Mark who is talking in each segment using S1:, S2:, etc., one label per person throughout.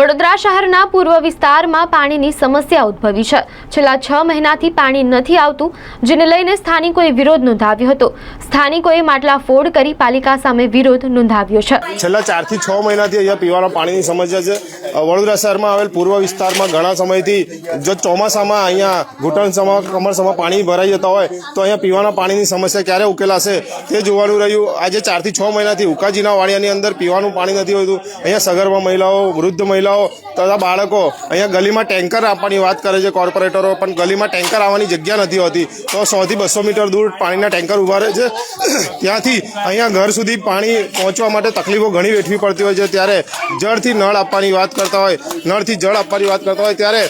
S1: વડોદરા શહેરના પૂર્વ વિસ્તારમાં પાણીની સમસ્યા ઉદ્ભવી છે. છેલ્લા છ મહિનાથી પાણી નથી આવતું, જેને લઈને સ્થાનિકોએ વિરોધ નોંધાવ્યો હતો. સ્થાનિકોએ માટલા ફોડ કરી પાલિકા સામે વિરોધ નોંધાવ્યો છે.
S2: છેલ્લા ચારથી છ મહિનાથી અહીંયા પીવાના પાણીની સમસ્યા છે. વડોદરા શહેરમાં આવેલ પૂર્વ વિસ્તારમાં ઘણા સમયથી જો ચોમાસામાં અહીંયા ઘૂંટણસમાં કમરસમાં પાણી ભરાઈ જતા હોય, તો અહીંયા પીવાના પાણીની સમસ્યા ક્યારે ઉકેલાશે તે જોવાનું રહ્યું. આજે ચારથી છ મહિનાથી ઉકાજીના વાડિયાની અંદર પીવાનું પાણી નથી હોતું. અહીંયા સગર્ભા મહિલાઓ, વૃદ્ધ મહિલાઓ તથા બાળકો અહીંયા ગલીમાં ટેન્કર આપવાની વાત કરે છે કોર્પોરેટરો, પણ ગલીમાં ટેન્કર આવવાની જગ્યા નથી હોતી. તો સોથી બસો મીટર દૂર પાણીના ટેન્કર ઊભા રહે છે. ત્યાંથી અહીંયા ઘર સુધી પાણી પહોંચવા માટે તકલીફો ઘણી વેઠવી પડતી હોય છે. ત્યારે જળથી નળ આપવાની વાત કરતા હોય, નળથી જળ આપવાની વાત કરતા હોય, ત્યારે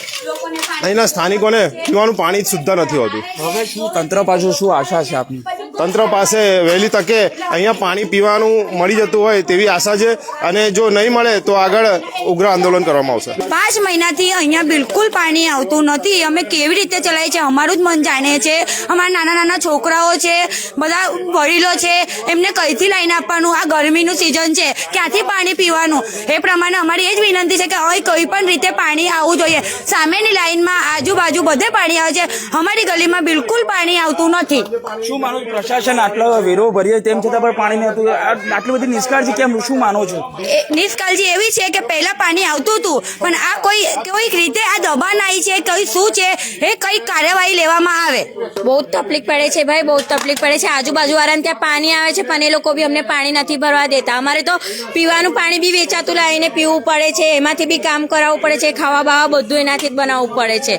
S2: અહીંના સ્થાનિકોને પીવાનું પાણી જ શુદ્ધ નથી હોતું.
S3: હવે શું તંત્ર પાછળ શું આશા છે આપની?
S2: તંત્ર પાસે વહેલી તકે અહીંયા પાણી પીવાનું મળી જતું હોય તેવી આશા છે અને જો નહીં મળે તો આગળ ઉગ્ર આંદોલન કરવામાં આવશે.
S4: પાંચ મહિનાથી અહીંયા બિલકુલ પાણી આવતું નથી. અમે કેવી રીતે ચલાવીએ છીએ અમારું જ મન જાણે છે. અમારા નાના નાના છોકરાઓ છે બધા વડીલો છે એમને કઈથી લાઈન આપવાનું? આ ગરમીનું સિઝન છે. ક્યાંથી પાણી પીવાનું? એ પ્રમાણે અમારી એ જ વિનંતી છે કે હવે કોઈ પણ રીતે પાણી આવવું જોઈએ. સામેની લાઈનમાં આજુબાજુ બધે પાણી આવે છે. અમારી ગલીમાં બિલકુલ પાણી આવતું નથી.
S3: શું મારું? પ્રશાસન આટલો વેરો ભરીએ તેમ છતાં પણ પાણી નહોતું આટલી બધી નિષ્કાળજી કેમ? શું માનો છો?
S4: નિષ્કાળજી એવી છે કે પહેલા પાણી આવતું હતું પણ આ કોઈ કોઈક રીતે આ દબાણ આવી છે કઈ શું છે એ કઈ કાર્યવાહી લેવામાં આવે?
S5: બહુ તકલીફ પડે છે ભાઈ બહુ તકલીફ પડે છે. આજુબાજુ વાળાને ત્યાં પાણી આવે છે પણ એ લોકો બી અમને પાણી નથી ભરવા દેતા. અમારે તો પીવાનું પાણી બી વેચાતું લાવીને પીવું પડે છે એમાંથી બી કામ કરાવવું પડે છે ખાવા બાવા બધું એનાથી જ બનાવવું પડે છે.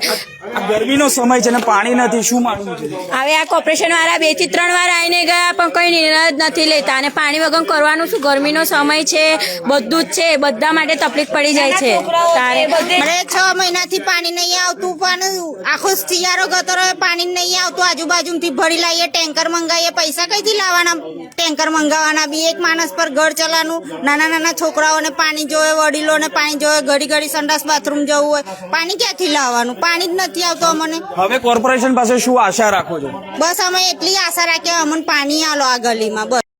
S3: ગરમીનો સમય છે ને પાણી નથી શું માનવું છે?
S5: હવે આ કોર્પોરેશન વાળા બેથી ત્રણ વાર આવીને ગયા પણ કઈ નિર્ણય જ નથી લેતા. અને પાણી વગર કરવાનું શું ગરમીનો સમય છે? બધું જ છે. બધા માટે તકલીફ પડી જાય છે. તારે
S6: મને છ મહિનાથી પાણી નહીં આવતું પણ આખો શિયાળો ગતો રહ્યો પાણી નહીં આવતું. આજુબાજુથી ભરી લાવીએ ટેન્કર મંગાવીએ પૈસા કઈથી લાવવાના? ટેન્કર મંગાવવાના બી એક માણસ પર ઘર ચલાવવાનું. નાના નાના છોકરાઓને પાણી જોવે વડીલોને પાણી જોવે ઘડી ઘડી સંડાસ બાથરૂમ જવું હોય. પાણી ક્યાંથી લાવવાનું? પાણી જ નથી આવતું અમને.
S3: હવે કોર્પોરેશન પાસે શું આશા રાખો છો?
S6: બસ અમે એટલી આશા રાખીએ અમને પાણી આલો આ ગલીમાં બસ.